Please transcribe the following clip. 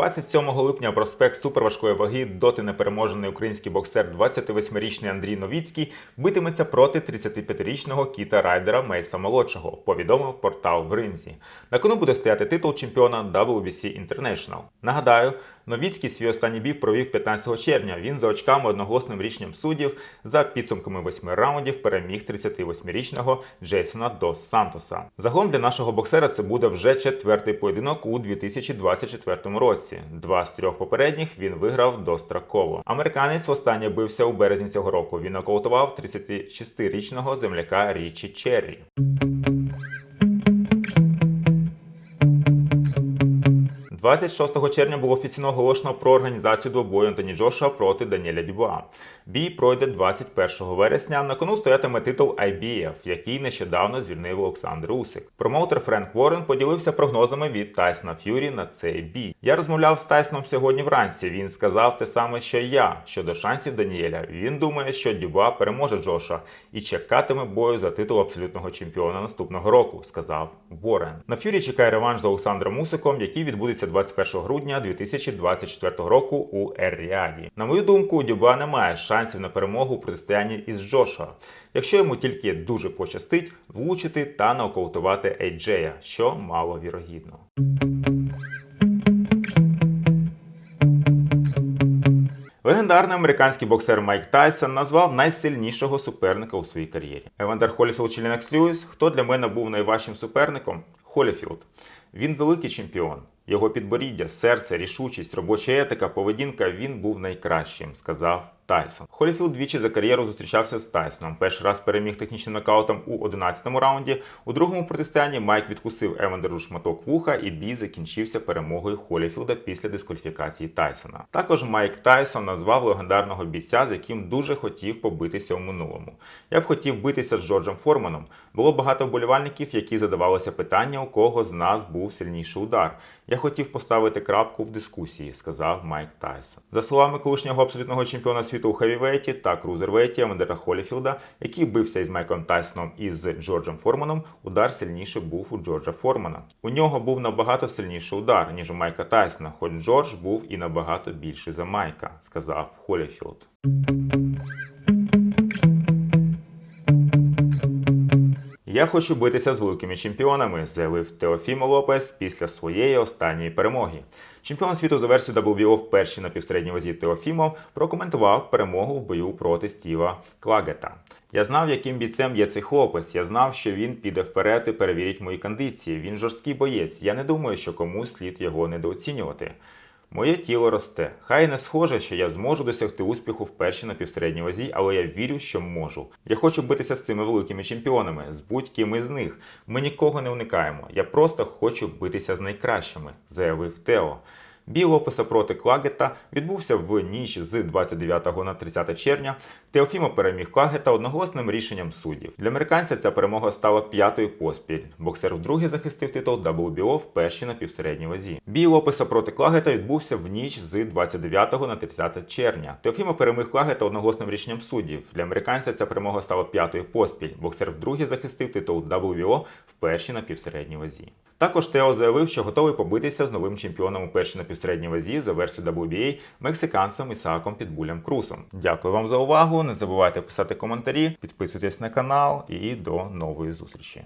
27 липня проспект суперважкої ваги доти непереможений український боксер 28-річний Андрій Новіцький битиметься проти 35-річного кіта райдера Мейса молодшого. Повідомив портал в ринзі. На кону буде стояти титул чемпіона WBC International. Нагадаю, Новіцький свій останній бій провів 15 червня. Він за очками одноголосним рішенням суддів за підсумками восьми раундів переміг 38-річного Джейсона Дос Сантоса. Загалом для нашого боксера це буде вже четвертий поєдинок у 2024 році. Два з трьох попередніх він виграв достроково. Американець востаннє бився у березні цього року. Він нокаутував 36-річного земляка Річі Черрі. – 26 червня було офіційно оголошено про організацію двобою Антоні Джоша проти Даніеля Дюбуа. Бій пройде 21 вересня. На кону стоятиме титул IBF, який нещодавно звільнив Олександр Усик. Промоутер Френк Ворен поділився прогнозами від Тайсона Ф'юрі на цей бій. Я розмовляв з Тайсоном сьогодні вранці. Він сказав те саме, що я щодо шансів Даніеля. Він думає, що Дюбуа переможе Джоша і чекатиме бою за титул абсолютного чемпіона наступного року, сказав Ворен. На Ф'юрі чекає реванш з Олександром Усиком, який відбудеться 21 грудня 2024 року у Ер-Ріаді. На мою думку, Дюба немає шансів на перемогу у протистоянні із Джошуа, якщо йому тільки дуже пощастить влучити та нокаутувати Ейджея, що маловірогідно. Легендарний американський боксер Майк Тайсон назвав найсильнішого суперника у своїй кар'єрі. Евандер Холіфілд чи Ленокс Льюіс, хто для мене був найважчим суперником? Холіфілд. Він великий чемпіон. Його підборіддя, серце, рішучість, робоча етика, поведінка він був найкращим, сказав Тайсон. Холіфілд двічі за кар'єру зустрічався з Тайсоном. Перший раз переміг технічним нокаутом у 11-му раунді. У другому протистоянні Майк відкусив Евандеру шматок вуха, і бій закінчився перемогою Холіфілда після дискваліфікації Тайсона. Також Майк Тайсон назвав легендарного бійця, з яким дуже хотів побитися у минулому. Я б хотів битися з Джорджем Форманом. Було багато вболівальників, які задавалися питання, у кого з нас був сильніший удар. Я хотів поставити крапку в дискусії, сказав Майк Тайсон. За словами колишнього абсолютного чемпіона світу у хевівейті та крузервейті Амандера Холіфілда, який бився із Майком Тайсоном і з Джорджем Форманом, удар сильніший був у Джорджа Формана. У нього був набагато сильніший удар, ніж у Майка Тайсона, хоч Джордж був і набагато більший за Майка, сказав Холіфілд. Я хочу битися з великими чемпіонами, заявив Теофімо Лопес після своєї останньої перемоги. Чемпіон світу за версією WBO в першій напівсередній вазі Теофімо прокоментував перемогу в бою проти Стіва Клагета. Я знав, яким бійцем є цей хлопець. Я знав, що він піде вперед і перевірить мої кондиції. Він жорсткий боєць. Я не думаю, що комусь слід його недооцінювати. Моє тіло росте. Хай не схоже, що я зможу досягти успіху в першій напівсередній вазі, але я вірю, що можу. Я хочу битися з цими великими чемпіонами, з будь-ким із них. Ми нікого не уникаємо. Я просто хочу битися з найкращими, заявив Тео. Бій Лопеса проти Клагета відбувся в ніч з 29 на 30 червня. Теофімо переміг Клагета одноголосним рішенням суддів. Для американця ця перемога стала п'ятою поспіль. Боксер вдруге захистив титул WBO в першій напівсередній вазі. Бій Лопеса проти Клагета відбувся в ніч з 29 на 30 червня. Теофімо переміг Клагета одноголосним рішенням суддів. Для американця ця перемога стала п'ятою поспіль. Боксер вдруге захистив титул WBO в першій напівсередній вазі. Також Тео заявив, що готовий побитися з новим чемпіоном у першій напівсередній вазі за версією WBA мексиканцем Ісааком Підбулем Крусом. Дякую вам за увагу. Не забувайте писати коментарі, підписуйтесь на канал і до нової зустрічі.